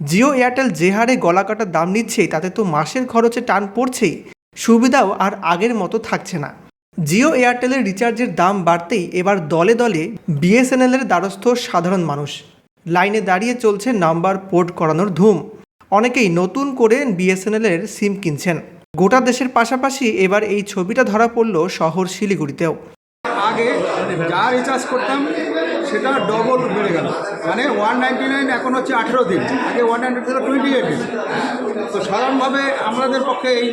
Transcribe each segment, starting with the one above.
Jio Airtel যে হারে গলাকাটা দাম নিচ্ছে, তাতে তো মাসের খরচে টান পড়ছেই। সুবিধাও আর আগের মতো থাকছে না। জিও এয়ারটেলের রিচার্জের দাম বাড়তেই এবার দলে দলে বিএসএনএলের দ্বারস্থ সাধারণ মানুষ। লাইনে দাঁড়িয়ে চলছে নাম্বার পোর্ট করানোর ধুম। অনেকেই নতুন করে বিএসএনএলের সিম কিনছেন। গোটা দেশের পাশাপাশি এবার এই ছবিটা ধরা পড়ল শহর শিলিগুড়িতেও। আগে যা রিচার্জ করতাম সেটা ডবল বেড়ে গেল। মানে ওয়ান নাইনটি নাইন এখন হচ্ছে আঠেরো দিন। আগে ওয়ান নাইনটি ছিল টোয়েন্টি এইট দিন। তো সাধারণভাবে আমাদের পক্ষে এই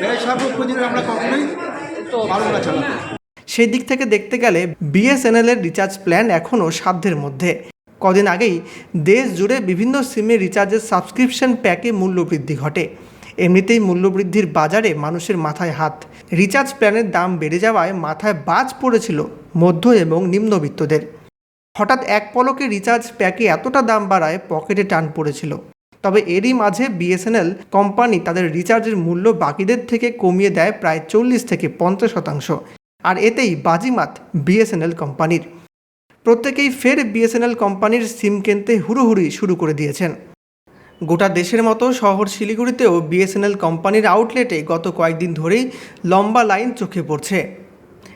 ব্যয় সার্বক পুঁজির আমরা কখনোই পারব না চালাতে সেই দিক থেকে দেখতে গেলে বিএসএনএল এর রিচার্জ প্ল্যান এখনও সাধ্যের মধ্যে। কদিন আগেই দেশ জুড়ে বিভিন্ন সিমের রিচার্জের সাবস্ক্রিপশন প্যাকে মূল্য বৃদ্ধি ঘটে। এমনিতেই মূল্যবৃদ্ধির বাজারে মানুষের মাথায় হাত। রিচার্জ প্ল্যানের দাম বেড়ে যাওয়ায় মাথায় বাজ পড়েছিল মধ্য এবং নিম্নবিত্তদের। হঠাৎ এক পলকে রিচার্জ প্যাকে এতটা দাম বাড়ায় পকেটে টান পড়েছিল। তবে এরই মাঝে বিএসএনএল কোম্পানি তাদের রিচার্জের মূল্য বাকিদের থেকে কমিয়ে দেয় প্রায় চল্লিশ থেকে পঞ্চাশ শতাংশ। আর এতেই বাজিমাত বিএসএনএল কোম্পানির। প্রত্যেকেই ফের বিএসএনএল কোম্পানির সিম কিনতে হুড়োহুড়ি শুরু করে দিয়েছেন। গোটা দেশের মতো শহর শিলিগুড়িতেও বিএসএনএল কোম্পানির আউটলেটে গত কয়েকদিন ধরেই লম্বা লাইন চোখে পড়ছে।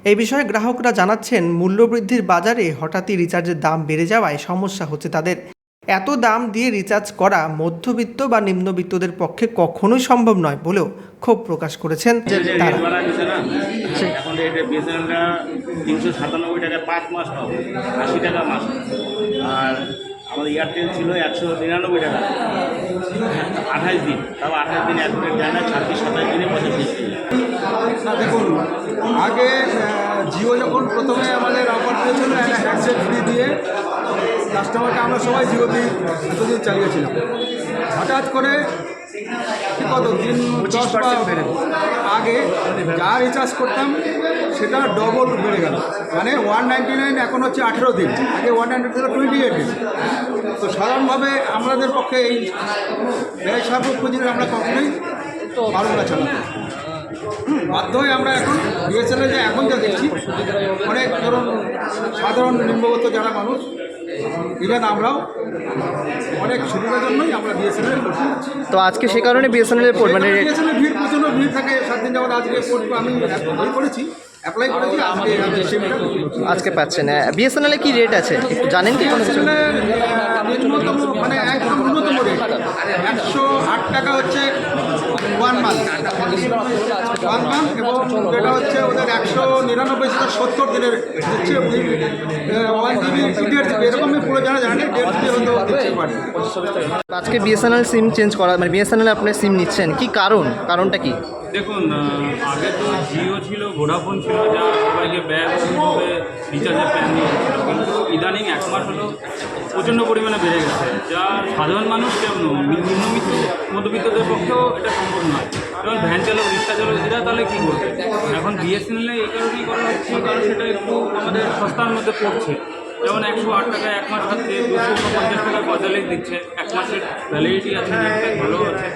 এই বিষয়ে গ্রাহকরা জানাচ্ছেন, মূল্যবৃদ্ধির বাজারে হঠাৎই রিচার্জের দাম বেড়ে যাওয়ায় সমস্যা হচ্ছে তাদের। এত দাম দিয়ে রিচার্জ করা মধ্যবিত্ত বা নিম্নবিত্তদের পক্ষে কখনোই সম্ভব নয় বলেও ক্ষোভ প্রকাশ করেছেন আশি টাকা মাস। আর আমাদের এয়ারটেল ছিল একশো নিরানব্বই টাকা। আঠাশ দিন। তাও আঠাশ দিন এক রেট দেয় না ছাব্বিশ সাতাশ দিনে যায়। না দেখুন আগে জিও যখন প্রথমে আমাদের অফার দিয়েছিল একটা হ্যান্ডসেট ফ্রি দিয়ে কাস্টমারকে আমরা সবাই জিও দিয়ে এতদিন চালিয়েছিলাম। হঠাৎ করে কত দিন দশ আগে যা রিচার্জ করতাম সেটা ডবল বেড়ে গেল। মানে ওয়ান নাইনটি নাইন এখন হচ্ছে আঠেরো দিন। আগে ওয়ান নাইনটি ছিল টোয়েন্টি এইট দিন। তো সাধারণভাবে আমাদের পক্ষে এই ব্যয় সার্বক পুঁজির আমরা কখনোই পারব না। চালাতে বাধ্য হয়ে আমরা এখন বিএসএনএল যে এখন যা দেখছি অনেক ধরুন সাধারণ নিম্নগত যারা মানুষ ইভেন আমরাও অনেক সুবিধার জন্যই আমরা বিএসএনএল তো আজকে সে কারণে বিএসএনএল মানে বিএসএনএল ভিড় প্রচণ্ড ভিড় থাকে সাত দিন যাবত আজকে আমি করেছি। অ্যাপ্লাই করেছি আজকে আজকে পাচ্ছেন। বিএসএনএল কি রেট আছে? একটু জানেন কি কোনো কিছু? এবং যেটা হচ্ছে ওদের একশো নিরানব্বই থেকে সত্তর দিনের দিচ্ছে ওয়ান জিবি দেড় জিবি এরকমই পুরো যারা জানে দেড় জিবি হয়তো দিচ্ছে পারে। আজকে বিএসএনএল সিম চেঞ্জ করা মানে বিএসএনএল আপনি সিম নিচ্ছেন কি কারণ? কারণটা কি? দেখুন আগে তো জিও ছিল ভোডাফোন ছিল যা সবাইকে ব্যয়বহুলভাবে রিচার্জের প্ল্যান দিয়েছিল কিন্তু ইদানিং এক মাস হলো প্রচণ্ড পরিমাণে বেড়ে গেছে। যা সাধারণ মানুষ কেমন নিম্নবিত্ত মধ্যবিত্তদের পক্ষেও এটা সম্ভব নয়। এরা তাহলে কী করবে? এখন বিএসএনএলে এই কারণেই করা হচ্ছে, কারণ সেটা একটু আমাদের সস্তার মধ্যে পড়ছে। যেমন একশো আট টাকা এক মাস থাকছে দুশো উনপঞ্চাশ টাকা পঁয়তাল্লিশ দিচ্ছে। এক মাসের ভ্যালিডিটি আছে নেট প্যাক ভালো আছে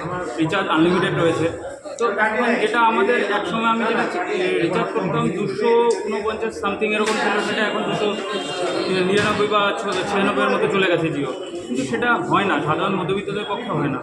রিচার্জ আনলিমিটেড রয়েছে। তো এখন যেটা আমাদের একসময় আমি যেটা রিচার্জ করতাম দুশো উনপঞ্চাশ সামথিং এরকম ছিল, সেটা এখন দুশো নিরানব্বই বা ছিয়ানব্বইয়ের মধ্যে চলে গেছে জিও। কিন্তু সেটা হয় না, সাধারণ মধ্যবিত্তদের পক্ষে হয় না।